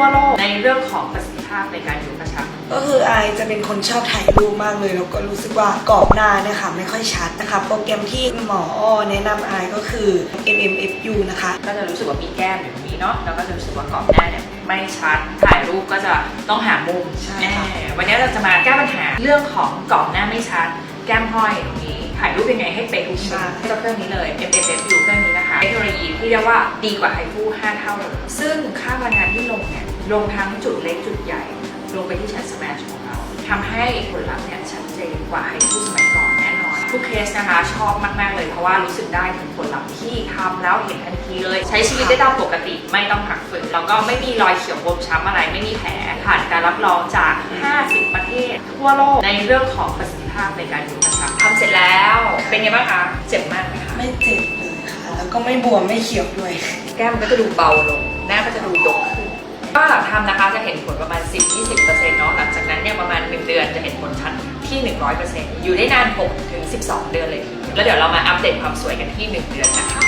ทั่วโลกในเรื่องของประสิทธิภาพในการอยู่กระชับ ก็คือไอจะเป็นคนชอบถ่ายรูปมากเลยแล้วก็รู้สึกว่ากรอบหน้าเนี่ยค่ะไม่ค่อยชัดนะคะ โปรแกรมที่หมออ้อแนะนำไอก็คือ MMFU นะคะ ก็จะรู้สึกว่ามีแก้มอยู่ตรงนี้เนาะแล้วก็จะรู้สึกว่ากรอบหน้าเนี่ยไม่ชัดถ่ายรูปก็จะต้องหามุมใช่ค่ะ แน่วันนี้เราจะมาแก้ปัญหาเรื่องของกรอบหน้าไม่ชัด แก้มห้อยตรงนี้ถ่ายรูปยังไงให้เป๊ะทุกมุมเจ้าเครื่องนี้เลย M F F U เครื่องนี้นะคะเทคโนโลยีที่เรียกว่าดีกว่าไฮฟู5เท่าเลยซึ่งค่าพลังงานที่ลงเนี่ย ลงทั้งจุดเล็กจุดใหญ่ ลงไปที่ชั้นสแมชของเราทำให้ผลลัพธ์เนี่ยชัดเจนกว่าไฮฟูสมัยก่อนแน่นอน ทุกเคสนะคะชอบมากๆเลยเพราะว่ารู้สึกได้ถึงผลลัพธ์ที่ทำแล้วเห็นทันทีเลย ใช้ชีวิตได้ตามปกติไม่ต้องผักฝืนแล้วก็ไม่มีรอยเขียวบวมช้ำอะไรไม่มีแผลผ่านการรับรองจาก 50 ประเทศ ทั่วโลกในเรื่องของประสิทธิภาพในการอยู่กระชับทำเสร็จแล้วเป็นไงบ้างคะเจ็บมากไหมคะไม่เจ็บเลยค่ะแล้วก็ไม่บวมไม่เขียวด้วย แก้มมันก็จะดูเบาลงหน้าก็จะดูดกขึ้น ก็หลังทำนะคะจะเห็นผลประมาณ 10-20%เนาะหลังจากนั้นเนี่ยประมาณ 1 เดือนจะเห็นผลชัดที่ 100%อยู่ได้นาน6ถึง12 เดือนเลยทีเดียวแล้วเดี๋ยวเรามาอัปเดตความสวยกันที่ 1 เดือนนะคะ